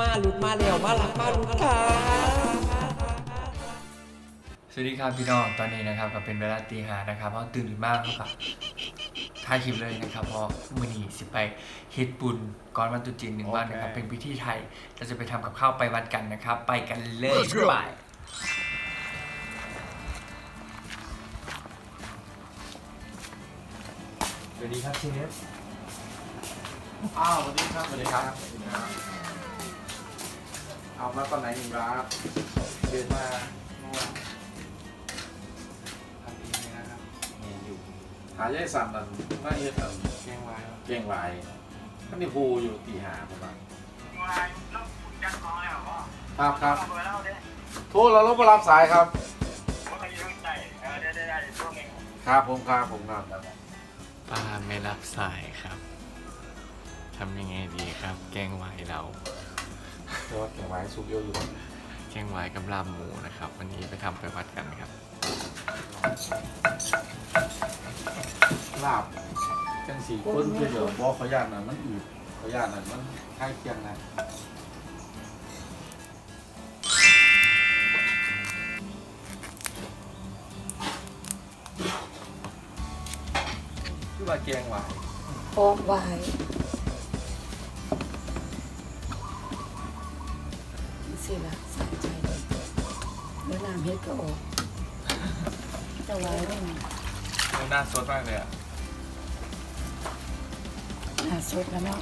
มาหลุดมาแล้วมาหลักมาหลุดค่ะสวัสดีครับพี่น้องตอนนี้นะครับก็เป็นเวลาตีหานะครับเพราะตื่นมากครับถ่ายคลิปเลยนะครับเพราะมือนีสิไปเฮ็ดบุญก่อนวันตรุษจีนหนึ่งวันนะครับโอเคเป็นพิธีไทยเราจะไปทำกับข้าวไปวัดกันนะครับ ไปกันเลยไปสวัสดีครับเชฟอ้าวสวัสดีครับสวัสดีครับ เอามาตอนไหนอีกครับเดินมาเมื่อวานทำเองเลยนะครับนี่อยู่หายายสั่นนั่นไม่เฮ็ดนั่นแกงไว้เก่งหลายก็นี่ภูอยู่ตีหาประมาณครับครับโทรเราลบมารับสายครับ ครับผมครับผมครับป้าไม่รับสายครับทำยังไงดีครับ แกงไวเรา เพราะว่าเก่งหลายซุปเยอะอยู่แกงไวกับลาบหมูนะครับ วันนี้ไปทำไปวัดกันครับ ลาบจังสี่คนคือเดี๋ยวบอกเขาย่านน่ะมันอืดเขาย่านน่ะมันคล้ายเคียงนะคือว่าแกงหวานโอ้ว สิละใส่ใจเลยเมื่อน้ำเฮ็ดก็ออกจะไว้ได้ไงหน้าสดมากเลยอะน่าสดแล้วเนาะ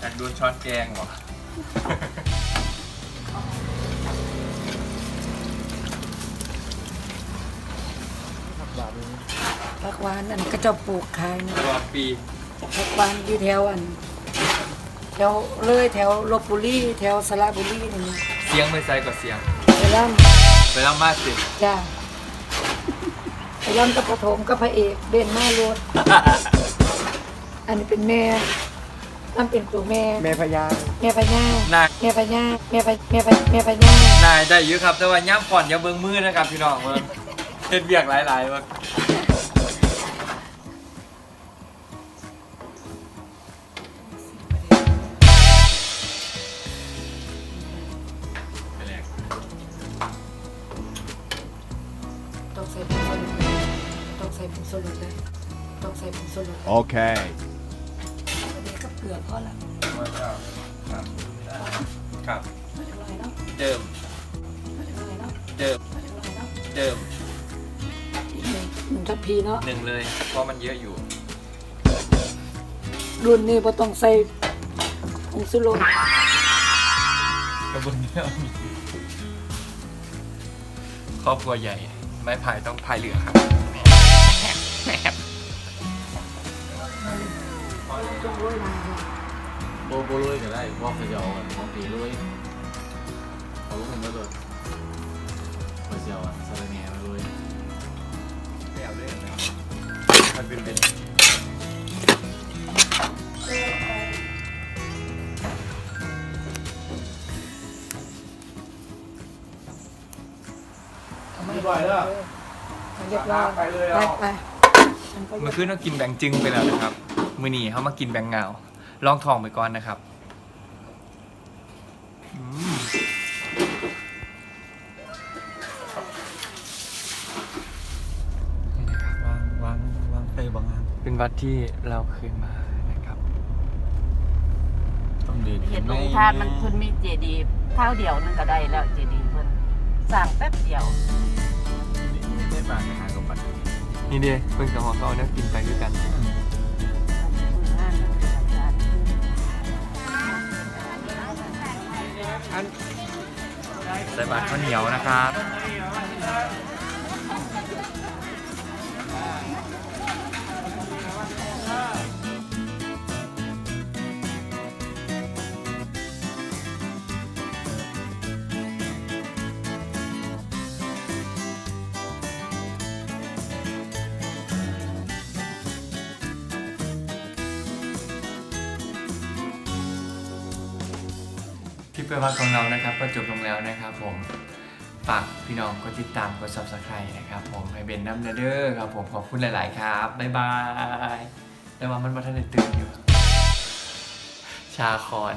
อยากโดนช้อนแกงวะผักหวานอันก็จะปลูกขายนะตลอดปีผักหวานอยู่แถวอัน แถวเลยแถวลบบุรีแถวสระบุรีนี่นะ เสียงไม่ใส่กับเสียง ไปร่ไปแล้วมากสิำจ้าไปร่ำกับปฐมกับพระเอกเบนหน้ารถอันนี้เป็นแม่ร่ำเป็นตัวแม่ แม่พญาแม่พญานายแม่พญาแม่พแม่พแม่พญานายได้เยอะครับ แต่ว่าย่ำก่อนอย่าเบิ่งมือนะครับพี่น้องเบิ่งเฮ็ดเบียกหลายๆว่า ต้องใส่ผงชูรสต้องใส่ผงชูรสเลยต้องใส่ผงชูรส Okay. อันนี้ก็เกลือพอละครับครับไม่อร่อยเนาะเดิมไม่อร่อยเนาะเดิมไม่อร่อยเนาะเดิมอีกหนึ่งหนึ่งทัพพีเนาะหนึ่งเลยเพราะมันเยอะอยู่รุ่นนี้พอต้องใส่ผงชูรสกระเบื้องเยอะมีครอบครัวใหญ่ ไม้พายต้องพายเรือครับแหมต้องโรยลาค่ะโบโบลุยก็ได้บอกเขาจะเอาอันของตีลุยเอาลูกหนึ่งมาด้วยเขาจะเอาอันสาระแหน่มาลุยไม่เอาเลยนะมันเป็นเป็น รียบร้อยแล้วเรียบร้อยไปเลยไปเอาไปมันก็เมื่อคืนเรากินแบงจึงไปแล้วนะครับ มือนีเขามากินแบงเงาลองทองไปก่อนนะครับอืมนี่นะครับวางวางวางไปบางงานเป็นวัดที่เราเคยมานะครับต้องดีดเห็นลงทานมันเพิ่นมีเจดีย์เท่าเดียวนึงก็ได้แล้วเจดีย์เพิ่นสร้างแป๊บเดียว ได้มาหากับปัดนี่เด้เพิ่นกับหัวเขาเนี่ยกินไปด้วยกันใส่บาตรข้าวเหนียวนะครับ ลิปเปวัดของเรานะครับ ก็จบลงแล้วนะครับผมฝากพี่น้องกดติดตามกด subscribe นะครับผมให้เบนน้ำเนเดอร์ครับผมขอบคุณหลาย ๆ ครับ บ๊ายบายแต่ว่ามันมาทันได้ตื่นอยู่ ชาคอน